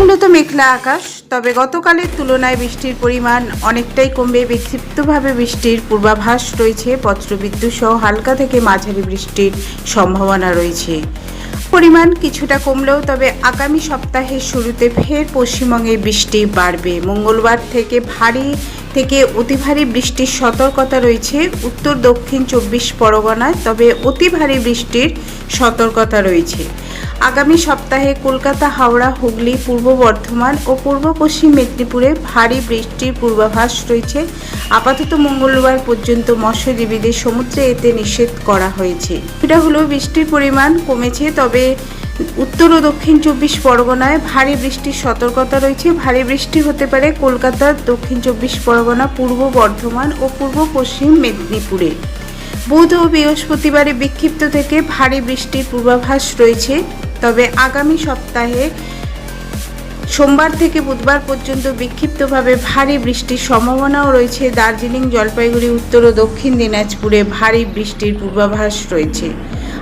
আপাতত মেঘলা আকাশ, তবে গতকালের তুলনায় বৃষ্টির পরিমাণ অনেকটাই কমবে। বিক্ষিপ্তভাবে বৃষ্টির পূর্বাভাস রয়েছে বজ্রবিদ্যুৎ সহ হালকা থেকে মাঝারি বৃষ্টির সম্ভাবনা রয়েছে। পরিমাণ কিছুটা কমলেও তবে আগামী সপ্তাহের শুরুতে ফের পশ্চিমবঙ্গে বৃষ্টি বাড়বে। মঙ্গলবার থেকে ভারী থেকে অতি ভারী বৃষ্টির সতর্কতা রয়েছে। উত্তর দক্ষিণ চব্বিশ পরগনায় তবে অতি ভারী বৃষ্টির সতর্কতা রয়েছে। আগামী সপ্তাহে কলকাতা, হাওড়া, হুগলি, পূর্ব বর্ধমান ও পূর্ব পশ্চিম মেদিনীপুরে ভারী বৃষ্টির পূর্বাভাস রয়েছে। আপাতত মঙ্গলবার পর্যন্ত মৎস্যজীবীদের সমুদ্রে এতে নিষেধ করা হয়েছে। এটা হলো বৃষ্টির পরিমাণ কমেছে, তবে উত্তর ও দক্ষিণ চব্বিশ পরগনায় ভারী বৃষ্টির সতর্কতা রয়েছে। ভারী বৃষ্টি হতে পারে কলকাতার দক্ষিণ চব্বিশ পরগনা, পূর্ব বর্ধমান ও পূর্ব পশ্চিম মেদিনীপুরে। বুধ ও বৃহস্পতিবারে বিক্ষিপ্ত থেকে ভারী বৃষ্টির পূর্বাভাস রয়েছে। তবে আগামী সপ্তাহে সোমবার থেকে বুধবার পর্যন্ত বিক্ষিপ্তভাবে ভারী বৃষ্টির সম্ভাবনাও রয়েছে। দার্জিলিং, জলপাইগুড়ি, উত্তর ও দক্ষিণ দিনাজপুরে ভারী বৃষ্টির পূর্বাভাস রয়েছে।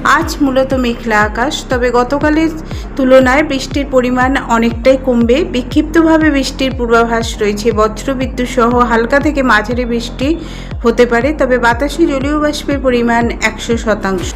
আজ মূলত মেঘলা আকাশ, তবে গতকালের তুলনায় বৃষ্টির পরিমাণ অনেকটাই কমবে। বিক্ষিপ্তভাবে বৃষ্টির পূর্বাভাস রয়েছে। বজ্রবিদ্যুৎ সহ হালকা থেকে মাঝারি বৃষ্টি হতে পারে, তবে বাতাসে জলীয় বাষ্পের পরিমাণ একশো শতাংশ।